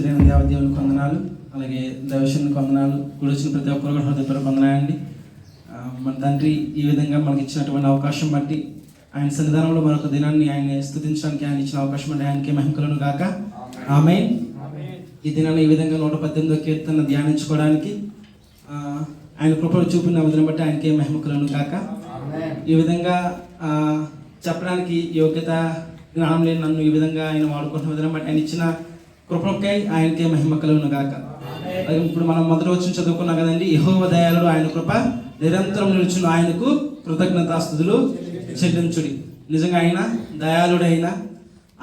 దేవదేవుని కొందనాలు అలాగే దైవశని కొందనాలు గుడి వచ్చిన ప్రతి ఒక్కరు కూడా హృదయపూర్వక వందనాలండి. మన తండ్రి ఈ విధంగా మనకి ఇచ్చినటువంటి అవకాశం బట్టి ఆయన సన్నిధానంలో మరొక దినాన్ని ఆయన స్థుతించడానికి ఆయన ఇచ్చిన అవకాశం బట్టి ఆయనకి మహిమకలను గాక. ఆమె ఈ దినాన్ని ఈ విధంగా నూట పద్దెనిమిదో కీర్తన ధ్యానించుకోవడానికి ఆయన కృపలు చూపిన విధానం బట్టి ఆయనకి మహిమకులను గాక. ఈ విధంగా చెప్పడానికి యోగ్యత జ్ఞానం లేని నన్ను ఈ విధంగా ఆయన వాడుకుంటున్న విధానం బట్టి ఆయన ఇచ్చిన కృపకై ఆయనకే మహిమ కలుగును గాక. ఇప్పుడు మనం మొదటి వచ్చిన చదువుకున్నాం కదండి యహోవ దయాలు ఆయన కృప నిరంతరం నిలుచున్న ఆయనకు కృతజ్ఞతాస్తుతులు చెల్లించుడి. నిజంగా ఆయన దయాళుడైన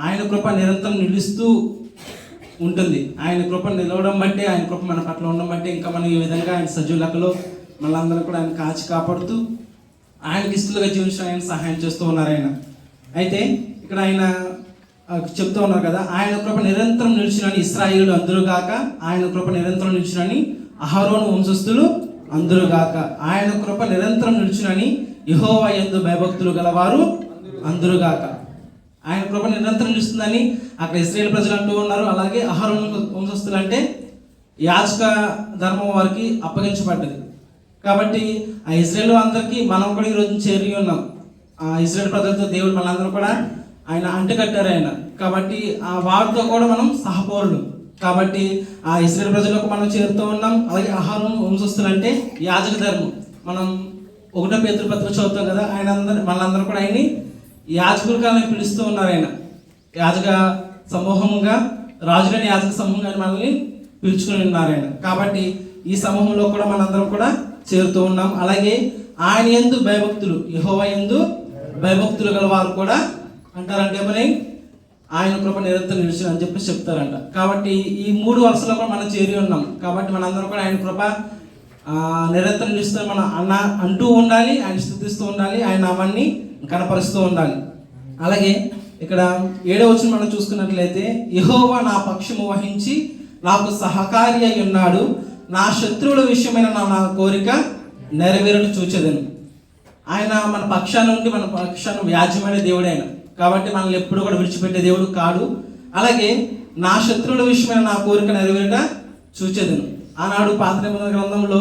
ఆయన కృప నిరంతరం నిలుస్తూ ఉంటుంది. ఆయన కృప నిలవడం బట్టి ఆయన కృప మన పట్ల ఉండడం బట్టి ఇంకా మనం ఈ విధంగా ఆయన సజీవులకలో మనందరం కూడా ఆయన కాచి కాపాడుతూ ఆయనకి ఇష్టలుగా జీవించడం ఆయన సహాయం చేస్తూ ఉన్నారు ఆయన. అయితే ఇక్కడ ఆయన చెప్తూ ఉన్నారు కదా ఆయన కృప నిరంతరం నిలిచినని ఇస్రాయిలు అందరూ కాక ఆయన కృప నిరంతరం నిలిచినని అహరోను వంశస్థులు అందరుగాక ఆయన కృప నిరంతరం నిలిచినని యహోవా ఎందు భయభక్తులు గలవారు అందరూ గాక. ఆయన కృప నిరంతరం నిలుస్తుందని అక్కడ ఇస్రాయేల్ ప్రజలు అంటూ ఉన్నారు. అలాగే అహరోను వంశస్థులు అంటే యాచక ధర్మం వారికి అప్పగించబడ్డది. కాబట్టి ఆ ఇజ్రాయేల్ అందరికీ మనం కూడా ఈరోజు చేరి ఉన్నాం. ఆ ఇజ్రాయేల్ ప్రజలతో దేవుడు మనందరూ కూడా ఆయన అంటకట్టారు ఆయన. కాబట్టి ఆ వారితో కూడా మనం సహపౌరులు. కాబట్టి ఆ ఇస్రాయల్ ప్రజలకు మనం చేరుతూ ఉన్నాం. అలాగే ఆహారం వంశస్థులంటే యాజక ధర్మం. మనం ఒకటో పేతృపత్రిక చదువుతాం కదా ఆయన అందరు మనందరూ కూడా ఆయన్ని యాజకులు ఆయన పిలుస్తూ ఉన్నారు ఆయన. యాజక సమూహంగా రాజులని యాజక సమూహంగా మనల్ని పిలుచుకుని ఉన్నారు ఆయన. కాబట్టి ఈ సమూహంలో కూడా మనందరం కూడా చేరుతూ ఉన్నాం. అలాగే ఆయన ఎందు భయభక్తులు యహోవ ఎందు భయభక్తులు గల వారు కూడా అంటారంటే ఏమని? ఆయన కృప నిరంతరం నిలిచిన అని చెప్పి చెప్తారంట. కాబట్టి ఈ మూడు వరుసలో కూడా మనం చేరి ఉన్నాం. కాబట్టి మనందరం కూడా ఆయన కృప నిరంతరం నిలుస్తూ మనం అన్న అంటూ ఉండాలి ఆయన స్థుతిస్తూ ఉండాలి ఆయన నామాన్ని కనపరుస్తూ ఉండాలి. అలాగే ఇక్కడ ఏడవ వచ్చిన మనం చూసుకున్నట్లయితే యహోవా నా పక్షము వహించి నాకు సహకారి అయి ఉన్నాడు. నా శత్రువుల విషయమైన నా నా కోరిక నెరవేరును చూచేదను. ఆయన మన పక్షాన ఉండి మన పక్షాన వ్యాజ్యమైన దేవుడైనా కాబట్టి మనల్ని ఎప్పుడు కూడా విడిచిపెట్టే దేవుడు కాడు. అలాగే నా శత్రువుల విషయమైన నా కోరిక నెరవేరుట చూచేదను. ఆనాడు పాత నిబంధన గ్రంథంలో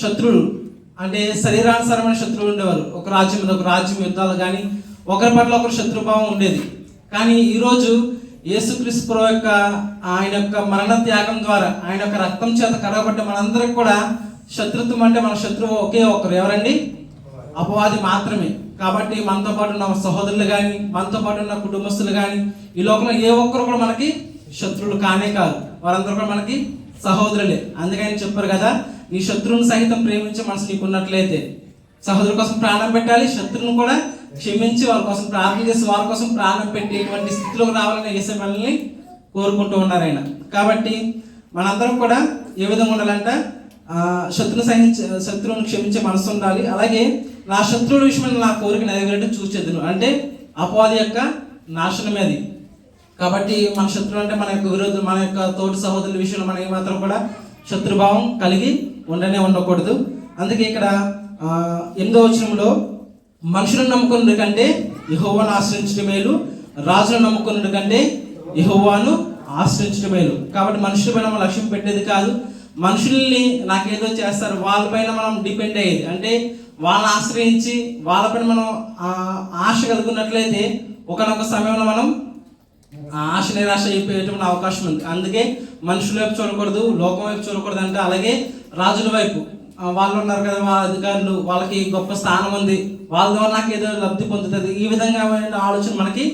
శత్రువులు అంటే శరీరానుసారమైన శత్రువులు ఉండేవారు. ఒక రాజ్యం మీద ఒక రాజ్యం యుద్ధాలు కానీ ఒకరి పట్ల ఒకరు శత్రుభావం ఉండేది. కానీ ఈరోజు యేసుక్రీస్తు ప్రభు యొక్క ఆయన యొక్క మరణ త్యాగం ద్వారా ఆయన యొక్క రక్తం చేత కడగబట్టి మనందరికి కూడా శత్రుత్వం అంటే మన శత్రువు ఒకే ఒకరు. ఎవరండి? అపవాది మాత్రమే. కాబట్టి మనతో పాటు ఉన్న సహోదరులు కానీ మనతో పాటు ఉన్న కుటుంబస్తులు కానీ ఈ లోకంలో ఏ ఒక్కరు కూడా మనకి శత్రువులు కానే కాదు. వారందరూ కూడా మనకి సహోదరులే. అందుకని చెప్పారు కదా నీ శత్రువుని సహితం ప్రేమించే మనసు నీకు ఉన్నట్లయితే సహోదరు కోసం ప్రాణం పెట్టాలి శత్రువుని కూడా క్షమించి వారి కోసం ప్రార్థన చేసి వారి కోసం ప్రాణం పెట్టేటువంటి స్థితిలోకి రావాలని వేసే మనల్ని కోరుకుంటూ ఉన్నారు ఆయన. కాబట్టి మనందరం కూడా ఏ విధంగా ఉండాలంటే శత్రుని శత్రువును సహించే శత్రువును క్షమించే మనసు ఉండాలి. అలాగే నా శత్రువుల విషయమైన నా కోరిక నెరవేరడం చూసేదును అంటే అపవాది యొక్క నాశనమే అది. కాబట్టి మన శత్రువు అంటే మన యొక్క విరోధులు మన యొక్క తోటి సహోదరుల విషయంలో మనకి మాత్రం కూడా శత్రుభావం కలిగి ఉండనే ఉండకూడదు. అందుకే ఇక్కడ ఎనిమిదో వచనంలో మనుషులను నమ్ముకున్నది కంటే యహోవాను ఆశ్రయించడం మేలు. రాజును నమ్ముకున్నది కంటే యహోవాను ఆశ్రయించడం మేలు. కాబట్టి మనుషులపైన మనం లక్ష్యం పెట్టేది కాదు. మనుషుల్ని నాకేదో చేస్తారు. వాళ్ళపైన మనం డిపెండ్ అయ్యేది. అంటే వాళ్ళని ఆశ్రయించి వాళ్ళపైన మనం ఆశ కలుగున్నట్లయితే ఒకనొక సమయంలో మనం ఆశ నిరాశ అయిపోయేటువంటి అవకాశం ఉంది. అందుకే మనుషుల వైపు చూడకూడదు లోకం వైపు చూడకూడదు అంటే అలాగే రాజుల వైపు. వాళ్ళు ఉన్నారు కదా వాళ్ళ అధికారులు వాళ్ళకి గొప్ప స్థానం ఉంది. వాళ్ళ ద్వారా నాకు ఏదో లబ్ధి పొందుతుంది. ఈ విధంగా ఆలోచన మనకి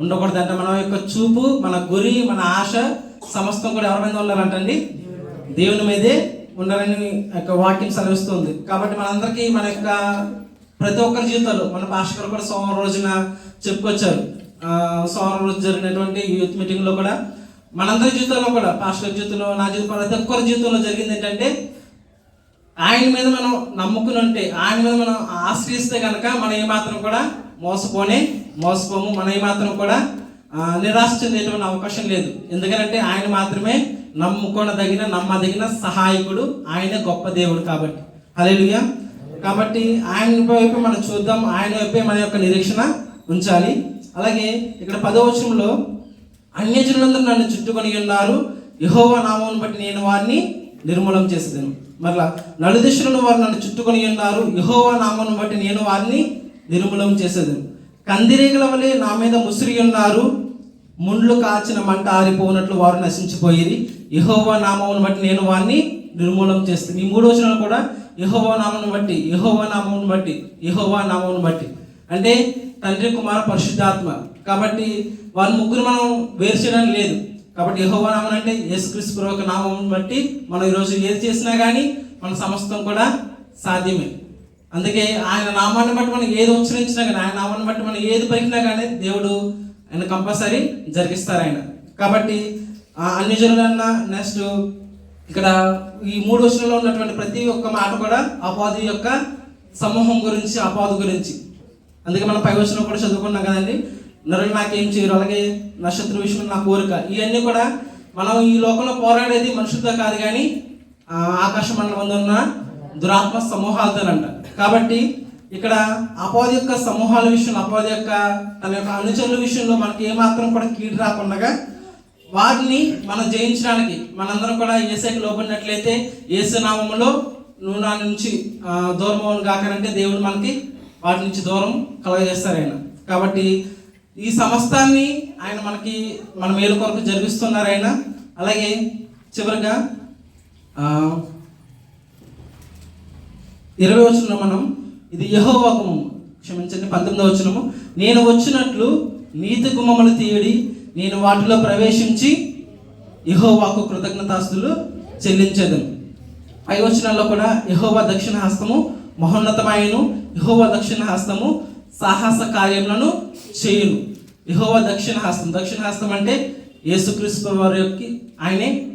ఉండకూడదు. అంటే మన యొక్క చూపు మన గురి మన ఆశ సమస్తం కూడా ఎవరి మీద ఉన్నారంటండి దేవుని మీదే ఉండాలని యొక్క వాక్యం సెలవిస్తుంది. కాబట్టి మనందరికీ మన యొక్క ప్రతి ఒక్కరి జీవితాలు మన భాస్కర్ కూడా సోమవారం రోజున చెప్పుకొచ్చారు. సోమవారం రోజు జరిగినటువంటి యూత్ మీటింగ్లో కూడా మనందరి జీవితంలో కూడా పాస్టర్ జీవితంలో నా జీవితంలో ప్రతి ఒక్కరి జీవితంలో జరిగింది ఏంటంటే ఆయన మీద మనం నమ్ముకుని ఉంటే ఆయన మీద మనం ఆశ్రయిస్తే కనుక మనం ఏమాత్రం కూడా మోసపోనే మోసపోము. మనం ఏమాత్రం కూడా నిరాశ చెందేటువంటి అవకాశం లేదు. ఎందుకంటే ఆయన మాత్రమే నమ్ముకొనదగిన నమ్మదగిన సహాయకుడు. ఆయన గొప్ప దేవుడు కాబట్టి. హల్లెలూయా. కాబట్టి ఆయన వైపు మనం చూద్దాం. ఆయన వైపే మన యొక్క నిరీక్షణ ఉంచాలి. అలాగే ఇక్కడ పదవచనంలో అన్యజనులందరూ నన్ను చుట్టుకొని ఉన్నారు. యహోవా నామమును బట్టి నేను వారిని నిర్మూలం చేసేదాను. మరలా నలుదిశలను వారు నన్ను చుట్టుకొని ఉన్నారు. యహోవా నామాన్ని బట్టి నేను వారిని నిర్మూలం చేసేదాను. కందిరీగల వలె నా మీద ముసిరి ఉన్నారు. ముండ్లు కాచిన మంట ఆరిపోనట్లు వారు నశించిపోయేది యహోవా నామమును బట్టి నేను వారిని నిర్మూలం చేస్తాను. ఈ మూడు వచనాలు కూడా యహోవా నామమును బట్టి యహోవా నామమును బట్టి యహోవా నామమును బట్టి. అంటే తండ్రి కుమార పరిశుద్ధాత్మ. కాబట్టి వారి ముగ్గురు మనం వేరు చేయడానికి లేదు. కాబట్టి యహోవా నామం అంటే యేసుక్రీస్తు పూర్వక నామం బట్టి మనం ఈరోజు ఏది చేసినా కానీ మన సమస్తం కూడా సాధ్యమే. అందుకే ఆయన నామాన్ని బట్టి మనం ఏది ఉచ్చరించినా కానీ ఆయన నామాన్ని బట్టి మనం ఏది పలికినా కానీ దేవుడు ఆయన కంపల్సరీ జరిగిస్తారు ఆయన. కాబట్టి అన్ని జనులన్న నెక్స్ట్ ఇక్కడ ఈ మూడు వచనంలో ఉన్నటువంటి ప్రతి ఒక్క మాట కూడా అపాధి యొక్క సమూహం గురించి అపాధి గురించి. అందుకే మనం పై వచనం కూడా చదువుకున్నాం కదండి. నరులు నాకేం చేయరు అలాగే నక్షత్ర విషయం నా కోరిక. ఇవన్నీ కూడా మనం ఈ లోకంలో పోరాడేది మనుషులతో కాదు కానీ ఆకాశ మండలం ఉన్న దురాత్మ సమూహాలతోనంట. కాబట్టి ఇక్కడ అపాధి యొక్క సమూహాల విషయంలో అపాధి యొక్క తన యొక్క అనుచరుల విషయంలో మనకి ఏమాత్రం కూడా కీడు రాకుండా వారిని మనం జయించడానికి మనందరం కూడా ఏసైకి లోపడినట్లయితే ఏసు నామములో నువ్వు నా నుంచి దూరం అవును కాకనంటే దేవుడు మనకి వాటి నుంచి దూరం కలగజేస్తారు ఆయన. కాబట్టి ఈ సమస్తాన్ని ఆయన మనకి మన మేలు కొరకు జరిగిస్తున్నారు ఆయన. అలాగే చివరిగా ఇరవై వచనంలో మనం ఇది యహోవాకము క్షమించండి పంతొమ్మిదవ వచనము. నేను వచ్చినట్లు నీతి గుమ్మములు తీయడి నేను వాటిలో ప్రవేశించి యహోవాకు కృతజ్ఞతాస్తులు చెల్లించేదను. ఐ వచనాల్లో కూడా యహోవా దక్షిణ హస్తము మహోన్నతమాయను యహోవా దక్షిణ హస్తము సాహస కార్యములను చేయును. యహోవా దక్షిణ హస్తం దక్షిణ హస్తం అంటే యేసుక్రీస్తు వారి యొక్క ఆయనే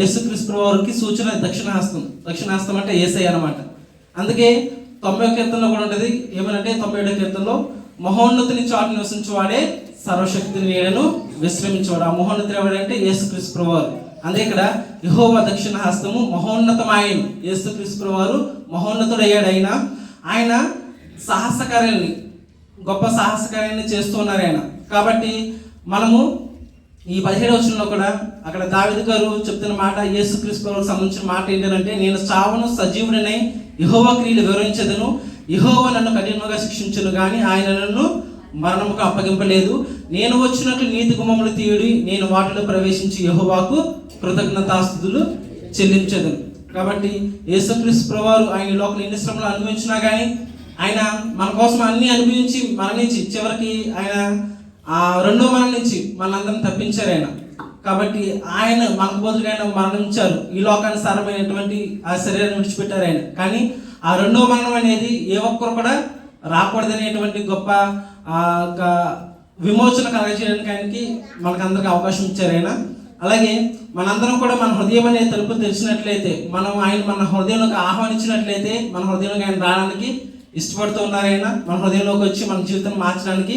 యేసుక్రీస్తు వారికి సూచన దక్షిణ హస్తం. దక్షిణ హస్తం అంటే ఏసై అన్నమాట. అందుకే తొంభై కీర్తనలో కూడా ఉంటుంది. ఏమనంటే తొంభై ఏడో కీర్తనలో మహోన్నతిని చాటు నివసించేవాడే సర్వశక్తిని నీడను విశ్రమించేవాడు. ఆ మహోన్నతి ఎవడంటే యేసుక్రీస్తు ప్రభువారు. అందుకే ఇక్కడ యహోవ దక్షిణ హస్తము మహోన్నతమాయను. యేసుక్రీస్తు ప్రభువారు మహోన్నతుడయ్యాడు ఆయన ఆయన సాహసకార్యాలని గొప్ప సాహసకార్యాన్ని చేస్తున్నారు ఆయన. కాబట్టి మనము ఈ పదిహేడు వచనంలో కూడా అక్కడ దావిద గారు చెప్తున్న మాట యేసుక్రీస్తు ప్రభువుకు సంబంధించిన మాట ఏంటంటే నేను చావును సజీవుడినై యహోవ క్రియలు వివరించదను. యహోవ నన్ను కఠినంగా శిక్షించను కానీ ఆయన నన్ను మరణముకు అప్పగింపలేదు. నేను వచ్చినట్లు నీతి గుమ్మములు తీయుడి నేను వాటిలో ప్రవేశించి యహోవాకు కృతజ్ఞతాస్థుతులు చెల్లించదను కాబట్టి యేసుక్రీస్తు ప్రభువారు ఆయన ఈ లోకల్ ఎన్ని శ్రమలు అనుభవించినా కానీ ఆయన మన కోసం అన్ని అనుభవించి మరణించి చివరికి ఆయన ఆ రెండో మరణించి నుంచి మనందరం తప్పించారు ఆయన. కాబట్టి ఆయన మన ఆయన మరణించారు. ఈ లోకాన్ని సారమైనటువంటి ఆ శరీరాన్ని విడిచిపెట్టారు ఆయన. కానీ ఆ రెండో మరణం అనేది ఏ ఒక్కరు కూడా రాకూడదనేటువంటి గొప్ప ఆ, విమోచన కలగజేయడానికి ఆయనకి మనకందరికి అవకాశం ఇచ్చారు ఆయన. అలాగే మనందరం కూడా మన హృదయం అనే తలుపు తెలిసినట్లయితే మనం ఆయన మన హృదయంలోకి ఆహ్వానించినట్లయితే మన హృదయంలోకి ఆయన రావడానికి ఇష్టపడుతూ మన హృదయంలోకి వచ్చి మన జీవితం మార్చడానికి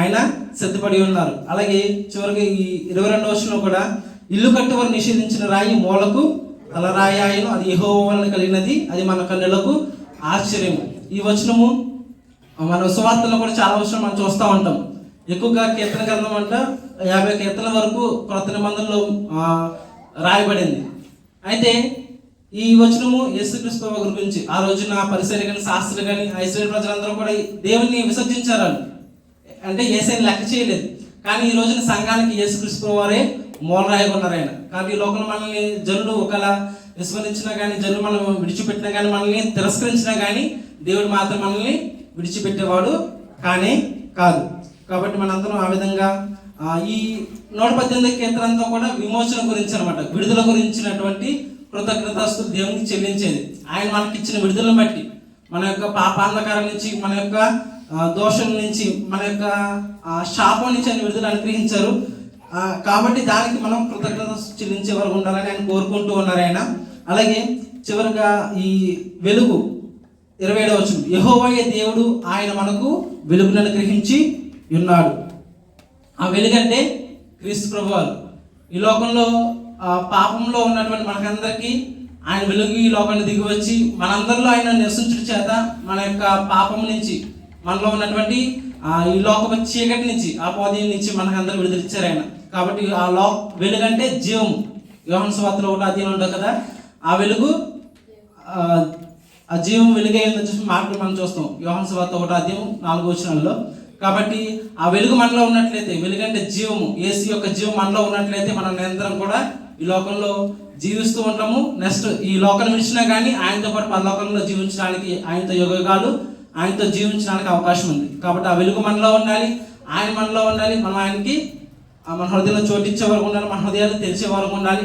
ఆయన సిద్ధపడి ఉన్నారు. అలాగే చివరికి ఈ ఇరవై రెండవ వర్షంలో కూడా ఇల్లు కట్టువారు నిషేధించిన రాయి మూలకు తలరాయి ఆయను అది యహో వలన కలిగినది అది మన కన్నులకు ఆశ్చర్యము. ఈ వచనము మన సువార్తలో కూడా చాలా వచనం మనం చూస్తూ ఉంటాం. ఎక్కువగా కీర్తన గ్రంథం అంట యాభై కీర్తన వరకు క్రొత్త నిబంధనలో రాయబడింది. అయితే ఈ వచనము యేసుక్రీస్తు గురించి ఆ రోజున పరిసరి కానీ శాస్త్రులు కానీ ఐశ్వర్య ప్రజలందరూ కూడా దేవుని విసర్జించారు అంటే ఏసైని లెక్క చేయలేదు. కానీ ఈ రోజున సంఘానికి యేసుక్రీస్తు వారే మూలరాయిగా ఉన్నారు ఆయన. కాబట్టి ఈ లోకంలో మనల్ని జనులు ఒకలా విస్మరించినా కానీ జనులు మనం విడిచిపెట్టినా కానీ మనల్ని తిరస్కరించినా కానీ దేవుడు మాత్రం మనల్ని విడిచిపెట్టేవాడు కానీ కాదు. కాబట్టి మనందరం ఆ విధంగా ఈ నూట పద్దెనిమిది కేంద్రంతో కూడా విమోచన గురించి అనమాట విడుదల గురించినటువంటి కృతజ్ఞతాస్తులు దేవునికి చెల్లించేది. ఆయన మనకి ఇచ్చిన విడుదలను బట్టి మన యొక్క పాపాంధకారం నుంచి మన యొక్క దోషం నుంచి మన యొక్క శాపం నుంచి ఆయన విడుదల అనుగ్రహించారు. కాబట్టి దానికి మనం కృతజ్ఞత చెల్లించే వరకు ఉండాలని ఆయన కోరుకుంటూ ఉన్నారు ఆయన. అలాగే చివరిగా ఈ వెలుగు ఇరవై ఏడవ వచ్చిన యహోవయ్య దేవుడు ఆయన మనకు వెలుగును అనుగ్రహించి ఉన్నాడు. ఆ వెలుగంటే క్రీస్తు ప్రభువారు. ఈ లోకంలో పాపంలో ఉన్నటువంటి మనకందరికీ ఆయన వెలుగు ఈ లోకాన్ని దిగి వచ్చి మనందరిలో ఆయన నివసించడం చేత మన యొక్క పాపం నుంచి మనలో ఉన్నటువంటి ఈ లోకపు చీకటి నుంచి ఆ పోదయం నుంచి మనకందరూ విడుదలిచ్చారు ఆయన. కాబట్టి ఆ లో వెలుగంటే జీవం. యోహన్ స్వార్తలో ఒకటి అధ్యయనం ఉంటుంది కదా? ఆ వెలుగు ఆ, జీవం వెలుగైందని చెప్పి మాటలు మనం చూస్తాం. యోహన్ స్వార్త ఒకటి అధ్యయం నాలుగు వచనాల్లో కాబట్టి ఆ వెలుగు మనలో ఉన్నట్లయితే వెలుగంటే జీవము. ఏసీ యొక్క జీవం మనలో ఉన్నట్లయితే మనం నిరంతరం కూడా ఈ లోకంలో జీవిస్తూ ఉంటాము నెక్స్ట్ ఈ లోకం విడిచినా కానీ ఆయనతో పాటు పరలోకంలో జీవించడానికి ఆయనతో యుగాలు ఆయనతో జీవించడానికి అవకాశం ఉంది. కాబట్టి ఆ వెలుగు మనలో ఉండాలి ఆయన మనలో ఉండాలి మనం ఆయనకి మన హృదయంలో చోటించే వరకు ఉండాలి మన హృదయాలు తెలిసే వరకు ఉండాలి.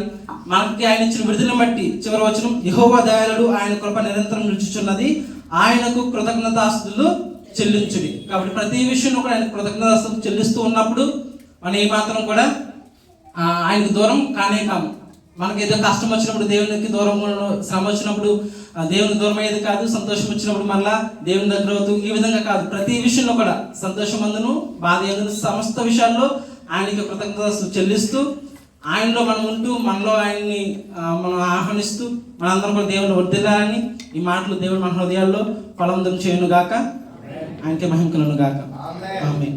మనకి ఆయన ఇచ్చిన విడుదలను బట్టి చివరి వచనం యహోవా దయాళుడు ఆయన కృప నిరంతరం నిలుచుచున్నది ఆయనకు కృతజ్ఞతాస్తులు చెల్లించుడి. కాబట్టి ప్రతి విషయంలో కూడా ఆయన కృతజ్ఞతాస్తులు చెల్లిస్తూ ఉన్నప్పుడు మనం ఏమాత్రం కూడా ఆయనకు దూరం కానే కాము. మనకి ఏదో కష్టం వచ్చినప్పుడు దేవునికి దూరం శ్రమ వచ్చినప్పుడు ఆ, దేవునికి దూరం అయ్యేది కాదు సంతోషం వచ్చినప్పుడు మళ్ళా దేవుని దగ్గర అవుతూ ఈ విధంగా కాదు. ప్రతి విషయంలో కూడా సంతోషం అందును బాధ ఎందును సమస్త విషయాల్లో ఆయనకి కృతజ్ఞత చెల్లిస్తూ ఆయనలో మనం ఉంటూ మనలో ఆయన్ని మనం ఆహ్వానిస్తూ మనందరం కూడా దేవుని వర్దిల్లాలని ఈ మాటలు దేవుడు మన హృదయాల్లో ఫలవంతం చేయను గాక ఆయనకి మహిమకలను గాక ఆమె